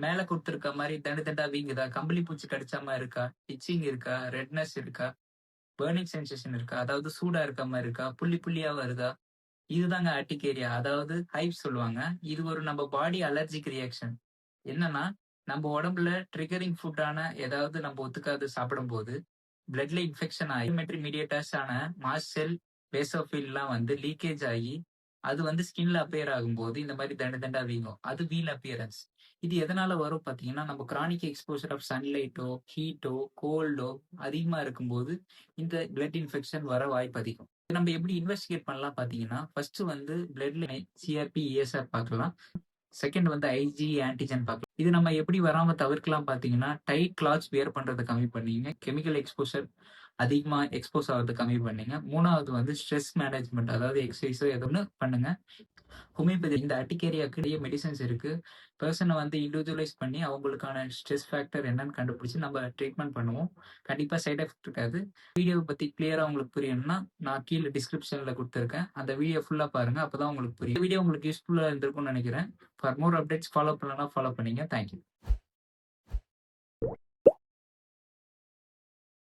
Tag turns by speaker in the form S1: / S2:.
S1: மேல கொடுத்துருக்க மாதிரி தண்டு தண்டா வீங்குதா? கம்பளி பூச்சி கடிச்ச மாதிரி இருக்கா? இச்சிங் இருக்கா? ரெட்னஸ் இருக்கா? பேர்னிங் சென்சேஷன் இருக்கா? அதாவது சூடா இருக்க மாதிரி இருக்கா? புள்ளி புள்ளியா வருதா? இதுதாங்க அட்டிகேரியா அதாவது ஹைப் சொல்லுவாங்க. இது ஒரு நம்ம பாடி அலர்ஜிக் ரியாக்ஷன் என்னன்னா நம்ம உடம்புல ட்ரிகரிங் ஃபுட்டான ஏதாவது நம்ம ஒத்துக்காது சாப்பிடும்போது பிளட்ல இன்ஃபெக்ஷன் ஆகி மீடியேட்டர்ஸ் ஆன மாஸ் செல் பேசோஃபில்லாம் வந்து லீக்கேஜ் ஆகி அது வந்து ஸ்கின்ல அப்பியர் ஆகும்போது இந்த மாதிரி தண்டு தண்டா வீங்கும். அது வீல் அப்பியரன்ஸ் இது எதனால வரும் பாத்தீங்கன்னா நம்ம கிரானிக் எக்ஸ்போசர் ஆஃப் சன்லைட்டோ ஹீட்டோ கோல்டோ அதிகமா இருக்கும்போது இந்த பிளட் இன்ஃபெக்ஷன் வர வாய்ப்பு அதிகம். நம்ம எப்படி இன்வெஸ்டிகேட் பண்ணலாம் பாத்தீங்கன்னா ஃபர்ஸ்ட் வந்து பிளட்ல சிஆர்பி இஎஸ்ஆர் பார்க்கலாம். செகண்ட் வந்து ஐஜி ஆன்டிஜன் பார்க்கலாம் இது நம்ம எப்படி வராம தவிர்க்கலாம் பாத்தீங்கன்னா டைட் கிளாத்ஸ் வியர் பண்றதை கம்மி பண்ணீங்க. கெமிக்கல் எக்ஸ்போசர் அதிகமா எக்ஸ்போஸ் ஆகிறது கம்மி பண்ணீங்க. மூணாவது வந்து ஸ்ட்ரெஸ் மேனேஜ்மெண்ட் அதாவது எக்ஸசைஸோ எது ஒன்று பண்ணுங்க. ஹோமியோபதி இந்த அட்டிகேரியாக்கு நிறைய மெடிசன்ஸ் இருக்கு. பர்சனை வந்து இண்டிவிஜுவலைஸ் பண்ணி அவங்களுக்கான ஸ்ட்ரெஸ் ஃபேக்டர் என்னன்னு கண்டுபிடிச்சு நம்ம ட்ரீட்மெண்ட் பண்ணுவோம். கண்டிப்பா சைட் எஃபெக்ட் இருக்காது. வீடியோவை பத்தி கிளியரா உங்களுக்கு புரியணும்னா நான் கீழே டிஸ்கிரிப்ஷன்ல கொடுத்துருக்கேன். அந்த வீடியோ ஃபுல்லா பாருங்க அப்பதான் உங்களுக்கு புரியும். வீடியோ உங்களுக்கு யூஸ்ஃபுல்லா இருந்திருக்கும்னு நினைக்கிறேன். ஃபார் மோர் அப்டேட்ஸ் ஃபாலோ பண்ணலாம் ஃபாலோ பண்ணீங்க. Thank you